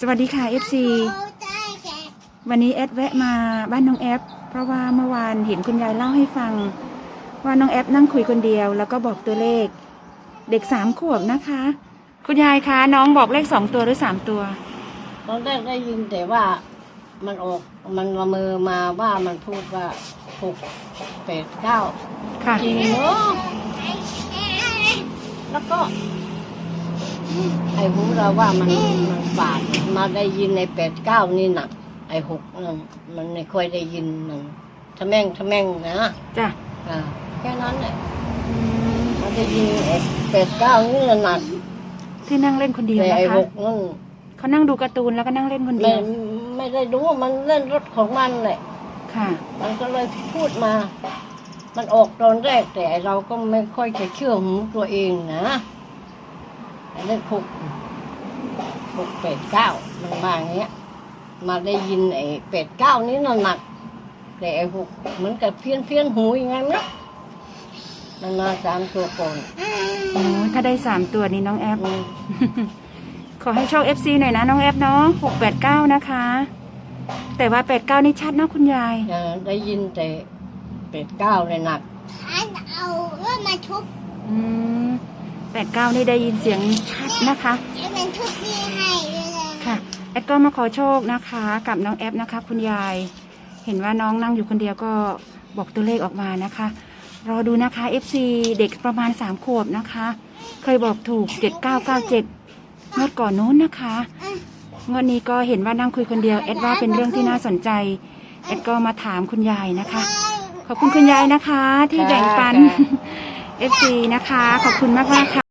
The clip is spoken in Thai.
สวัสดีค่ะ FC วันนี้แอดแวะมาบ้านน้องแอฟเพราะว่าเมื่อวานเห็นคุณยายเล่าให้ฟัง ว่าน้องแอฟนั่งคุยคนเดียว แล้วก็บอกตัวเลข เด็กสามขวบนะคะ คุณยายคะน้องบอกเลขสองตัวหรือสามตัว ตอนแรกได้ยินแต่ว่ามันออกมันละเมอมาว่ามันพูดว่าหกแปดเก้าค่ะจริงเนาะแล้วก็ ไอ้หูเราว่ามันมันฝาดมาได้ยินในแปดเก้านี่หนัก ไอ้หกนั่นมันไม่ค่อยได้ยินมันทะแม่งทะแม่งนะจ้ะอ่าแค่นั้นแหละมาได้ยินไอ้แปดเก้านี่หนักที่นั่งเล่นคนเดียวแต่นะไอ้คะหกนั่นเขานั่งดูการ์ตูนแล้วก็นั่งเล่นคนเดีไม่ยวไม่ได้รู้ว่ามันเล่นรถของมันแหละ ค่ะ มันก็เลยพูดมา มันออกตอนแรกแต่เราก็ไม่ค่อยจะเชื่อหูตัวเองนะไอ้ เลขหกหกแปดเก้ามันมาอย่างเงี้ย มาได้ยินไอ้แปดเก้านี้น่ะหนัก แต่ไอ้หกเหมือนกับเพี้ยนเพี้ยนหูยังไงนะมันมาสามตัวก่อนโอ้ถ้าได้สามตัวนี้น้องแอฟอืมขอให้โชค FC หน่อยนะน้องแอฟเนาะหกแปดเก้านะคะ แต่ว่าแปดเก้านี่ชัดนะคุณยายอ่าได้ยินแต่แปดเก้าเลยหนัก ฉันเอาเรื่องมาทุบ อืม แปดเก้านี่ได้ยินเสียงชัดนะคะแล้วมันทุบนี่ให้เลยนะค่ะแอดก็มาขอโชคนะคะ กับน้องแอฟนะคะ คุณยาย เห็นว่าน้องนั่งอยู่คนเดียวก็บอกตัวเลขออกมานะคะ รอดูนะคะ FC เด็กประมาณสามขวบนะคะ เคยบอกถูกเจ็ดเก้าเก้าเจ็ดงวดก่อนนู้นนะคะงวดนี้ก็เห็นว่านั่งคุยคนเดียวแอดว่าเป็นเรื่องที่น่าสนใจแอดก็มาถามคุณยายนะคะ ขอบคุณคุณยายนะคะ ที่แบ่งปัน FC นะคะ ขอบคุณมากมากๆค่ะ